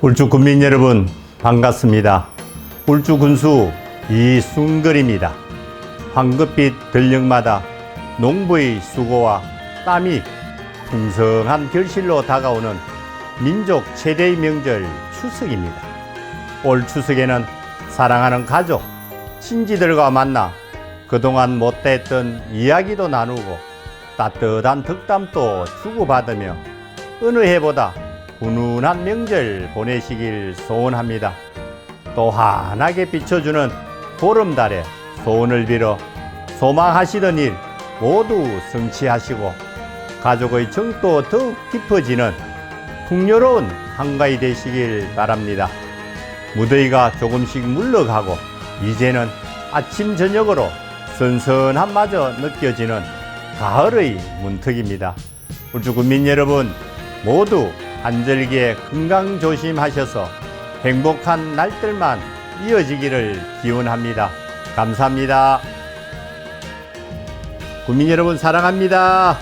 울주 군민 여러분 반갑습니다. 울주 군수 이순걸입니다. 황급빛 들녘마다 농부의 수고와 땀이 풍성한 결실로 다가오는 민족 최대의 명절 추석입니다. 올 추석에는 사랑하는 가족, 친지들과 만나 그동안 못했던 이야기도 나누고 따뜻한 덕담도 주고받으며 어느 해보다 훈훈한 명절 보내시길 소원합니다. 또 환하게 비춰주는 보름달에 소원을 빌어 소망하시던 일 모두 성취하시고 가족의 정도 더욱 깊어지는 풍요로운 한가위 되시길 바랍니다. 무더위가 조금씩 물러가고 이제는 아침 저녁으로 선선함마저 느껴지는 가을의 문턱입니다. 울주 국민 여러분 모두 한절기에 건강 조심하셔서 행복한 날들만 이어지기를 기원합니다. 감사합니다. 국민 여러분 사랑합니다.